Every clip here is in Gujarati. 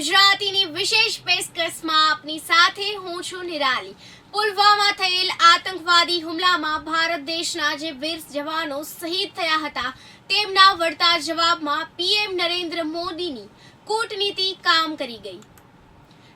ગુજરાતીની વિશેષ પેશકશમાં આપની સાથે હું છું નિરાલી. પુલવામા થયેલ આતંકવાદી હુમલામાં ભારત દેશના જે વીર જવાનો શહીદ થયા હતા, તેમના વળતા જવાબમાં પીએમ નરેન્દ્ર મોદીની કૂટનીતિ કામ કરી ગઈ.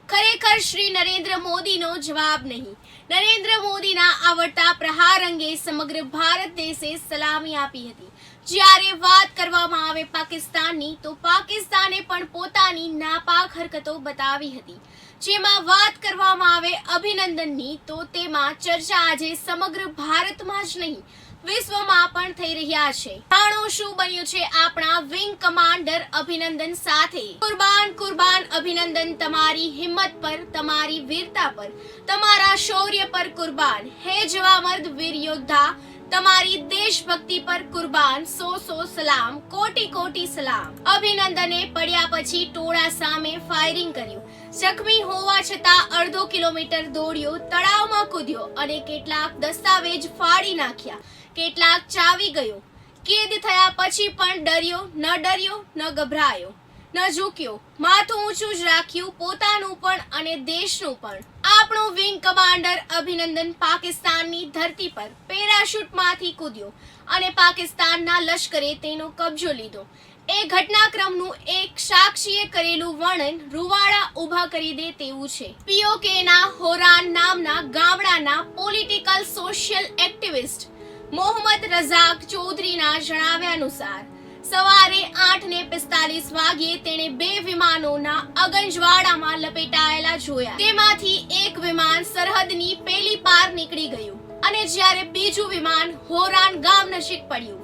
ખરેખર શ્રી નરેન્દ્ર મોદીનો જવાબ નહીં. નરેન્દ્ર મોદીના આવડતા પ્રહાર અંગે સમગ્ર ભારત દેશે સલામી આપી હતી. જ્યારે વાત કરવામાં આવે પાકિસ્તાનની, તો પાકિસ્તાને પણ પોતાની નાપાક હરકતો બતાવી હતી. જેમાં વાત કરવામાં આવે અભિનંદનની, તો તેમાં ચર્ચા આજે સમગ્ર ભારતમાં જ નહીં, વિશ્વમાં પણ થઈ રહ્યા છે. જાણો શું બન્યું છે આપણા વિંગ કમાન્ડર અભિનંદન સાથે? કુરબાન કુરબાન, અભિનંદન, તમારી હિંમત પર, તમારી વીરતા પર, તમારા શૌર્ય પર કુરબાન. હે જવામર્દ વીર યોદ્ધા તમારી દેશભક્તિ પર કુરબાન, સો સો સલામ, કોટી કોટી સલામ. અભિનંદને પડ્યા પછી ટોળા સામે ફાયરિંગ કર્યું. જખમી હોવા છતાં અડધો કિલોમીટર દોડ્યો, તળાવમાં કૂદ્યો અને કેટલાક દસ્તાવેજ ફાડી નાખ્યા. કેટલાક ચાવી ગયો. કેદ થયા પછી પણ ડર્યો, ન ડર્યો, ન ગભરાયો. ન ઝૂક્યો માથું ઊંચું જ રાખ્યું, પોતાનું પણ અને દેશનું પણ. આપણો વિંગ કમાન્ડર અભિનંદન પાકિસ્તાનની ધરતી પર પેરાશૂટમાંથી કૂદ્યો અને પાકિસ્તાનના લશ્કરે તેનો કબજો લીધો. એ ઘટનાક્રમનું એક સાક્ષીએ કરેલું વર્ણન રૂવાડા ઊભા કરી દે તેવું છે. પીઓકેના હોરાન નામના ગામડાના political social activist Mohammad Razak ચૌધરીના જણાવ્યા અનુસાર સવારે આઠ ને પિસ્તાલીસ વાગ્યે તેણે બે વિમાનોના અગંજવાડામાં લપેટાયેલા જોયા. તેમાંથી એક વિમાન સરહદની પેલી પાર નીકળી ગયું અને જ્યારે બીજું વિમાન હોરાન ગામ નજીક પડ્યું,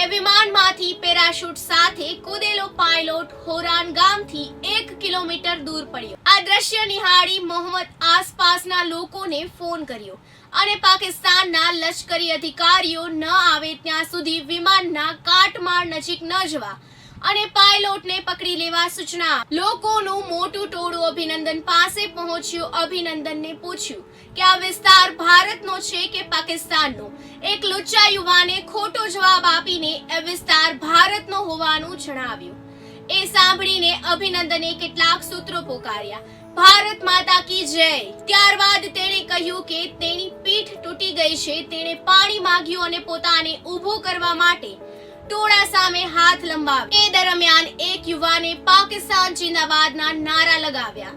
એ વિમાનમાંથી પેરાશૂટ સાથે કૂદેલો પાયલોટ હોરાન ગામથી એક કિલોમીટર દૂર પડ્યો. આ દ્રશ્ય નિહાળી મોહમ્મદ આસપાસના લોકોને ફોન કર્યો અને પાકિસ્તાનના લશ્કરી અધિકારીઓ ન આવે ત્યાં સુધી વિમાનના કાટમાળ નજીક ન જવા અને પાયલોટને પકડી લેવા સૂચના લોકોનું મોટું ટોળું અભિનંદન પાસે પહોંચ્યું. અભિનંદનને પૂછ્યું કે આ વિસ્તાર ભારતનો છે કે પાકિસ્તાનનો? એક લુચ્ચા યુવાને ખોટો જવાબ આપીને એ વિસ્તાર ભારતનો હોવાનું જણાવ્યું. એ સાંભળીને અભિનંદને કેટલાક સૂત્રો પોકાર્યા. ભારત માતા કી જય. ત્યારબાદ તેણે કહ્યું કે તેની પીઠ તૂટી ગઈ છે. તેણે પાણી માંગ્યું અને પોતાને ઊભો કરવા માટે ટોળા સામે હાથ લંબાવ્યો. એ દરમિયાન એક યુવાને પાકિસ્તાન જિંદાબાદના નારા લગાવ્યા.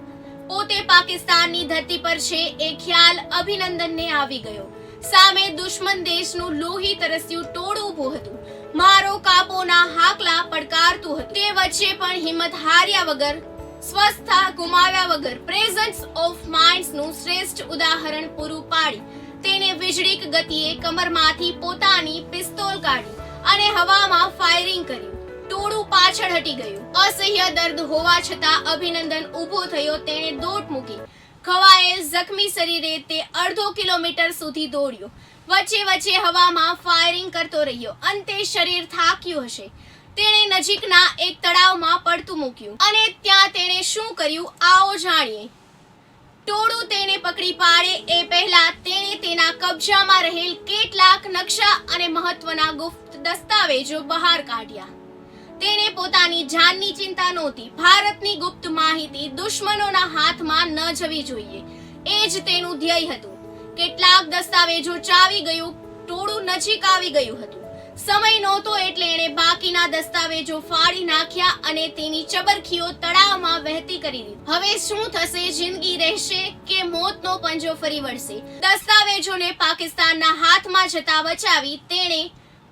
પોતે પાકિસ્તાનની ધરતી પર છે એ ખ્યાલ અભિનંદનને આવી ગયો. સામે દુશ્મન દેશનું લોહી તરસ્યું ટોળું ઊભું હતું. મારો કાપોના હાકલા પડકારતું હતું. તે વચ્ચે પણ હિંમત હાર્યા વગર, સ્વસ્થતા ગુમાવ્યા વગર પ્રેઝન્સ ઓફ માઇન્ડ્સનું શ્રેષ્ઠ ઉદાહરણ પૂરું પાડી. તેને વીજળીક ગતિએ કમરમાંથી પોતાની પિસ્તોલ કાઢી અને હવામાં ફાયરિંગ કર્યું. ટોળું પાછળ હટી ગયું. અસહ્ય દર્દ હોવા છતાં અભિનંદન ઊભો થયો, તેણે દોટ મૂકી. ખવાયેલ જખમી શરીરે તે અડધો કિલોમીટર સુધી દોડ્યો. વચ્ચે વચ્ચે હવામાં ફાયરિંગ કરતો રહ્યો. અંતે શરીર થાક્યું હશે. તેણે નજીકના એક તળાવમાં પડતું મૂક્યું. અને ત્યાં તેણે શું કર્યું આવો જાણીએ. ટોળું તેને પકડી પાડે એ પહેલા તેણે તેના કબજામાં રહેલ કેટલાક નકશા અને મહત્વના ગુપ્ત દસ્તાવેજો બહાર કાઢ્યા. તેને પોતાની જાનની ચિંતા નહોતી. ભારતની ગુપ્ત માહિતી દુશ્મનોના હાથમાં ન જવી જોઈએ. એ જ તેનું ધ્યેય હતું. કેટલાક દસ્તાવેજો ચાવી ગયું, ટોળું નજીક આવી ગયું હતું. સમય નહોતો એટલે એણે બાકીના દસ્તાવેજો ફાડી નાખ્યા અને તેની ચબરખીઓ તળાવમાં વહેતી કરી દીધી. હવે શું થશે? જિંદગી રહેશે કે મોતનો પંજો ફરી વળશે? દસ્તાવેજોને પાકિસ્તાનના હાથમાં જતા બચાવી તેણે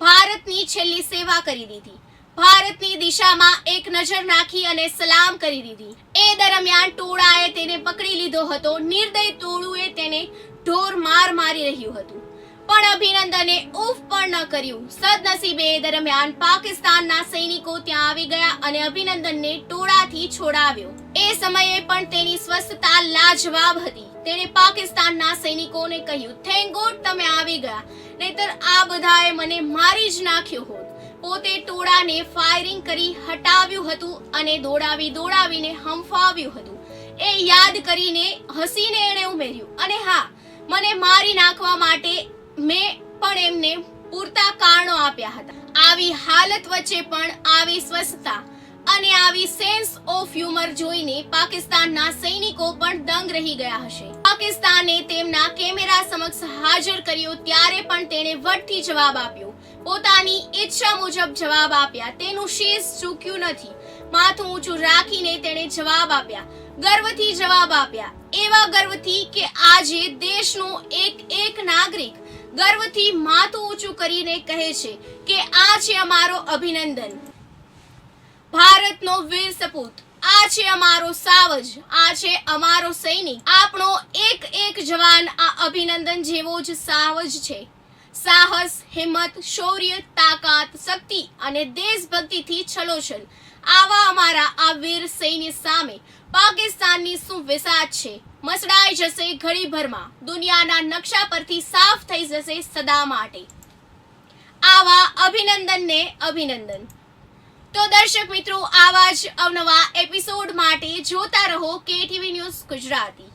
ભારતની છેલ્લી સેવા કરી દીધી. ભારતની દિશામાં એક નજર નાખી અને સલામ કરી દીધી. એ દરમિયાન ટોળાએ તેને પકડી લીધો હતો. નિર્દય ટોળુએ તેને ઢોર માર મારી રહ્યું હતું. પણ અભિનંદને ઉફ પણ ન કર્યું. સદનસીબે એ દરમિયાન પાકિસ્તાનના સૈનિકો ત્યાં આવી ગયા અને અભિનંદનને ટોળાથી છોડાવ્યો. એ સમયે પણ તેની સ્વસ્થતા લાજવાબ હતી. તેણે પાકિસ્તાનના સૈનિકોને કહ્યું, થેન્ક ગોડ તમે આવી ગયા. નહીતર આ બધાએ મને મારી જ નાખ્યો હોત. પોતે ટોળાને ફાયરિંગ કરી હટાવ્યું હતું અને દોડાવી દોડાવીને હંફાવ્યું હતું. એ યાદ કરીને હસીને એણે ઉમેર્યું, અને હા, મને મારી નાખવા માટે મેં પણ એમને પૂરતા કારણો આપ્યા હતા. આવી હાલત વચ્ચે પણ આવી સ્વસ્થતા અને આવી સેન્સ ઓફ હ્યુમર જોઈને પાકિસ્તાનના સૈનિકો પણ દંગ રહી ગયા હશે. પાકિસ્તાને તેમના કેમેરા સમક્ષ હાજર કર્યો ત્યારે પણ તેણે વટથી જવાબ આપ્યો. પોતાની ઈચ્છા મુજબ જવાબ આપ્યા. તેનું શેષ ચૂક્યું નથી. માથું ઊંચું રાખીને તેણે જવાબ આપ્યા. ગર્વથી જવાબ આપ્યા. એવા ગર્વથી કે આજે દેશનો એક એક નાગરિક ગર્વથી માથું ઊંચું કરીને કહે છે કે આ છે અમારો અભિનંદન. ભારતનો વીર સપૂત. આ છે અમારો સાવજ, આ છે અમારો સૈનિક. આપણો એક એક જવાન આ અભિનંદન જેવો જ સાવજ છે. સાહસ, હિંમત, શૌર્ય, તાકાત, શક્તિ અને દેશભક્તિથી છલોછલ. આવા અમારા આ વીર સૈન્ય સામે પાકિસ્તાનની શું વિસાદ છે? મસડાઈ જશે ઘડીભરમાં. દુનિયાના નકશા પરથી સાફ થઈ જશે સદા માટે. આવા અભિનંદનને અભિનંદન. તો દર્શક મિત્રો આવા જ અવનવા એપિસોડ માટે જોતા રહો કેટીવી ન્યૂઝ ગુજરાતી.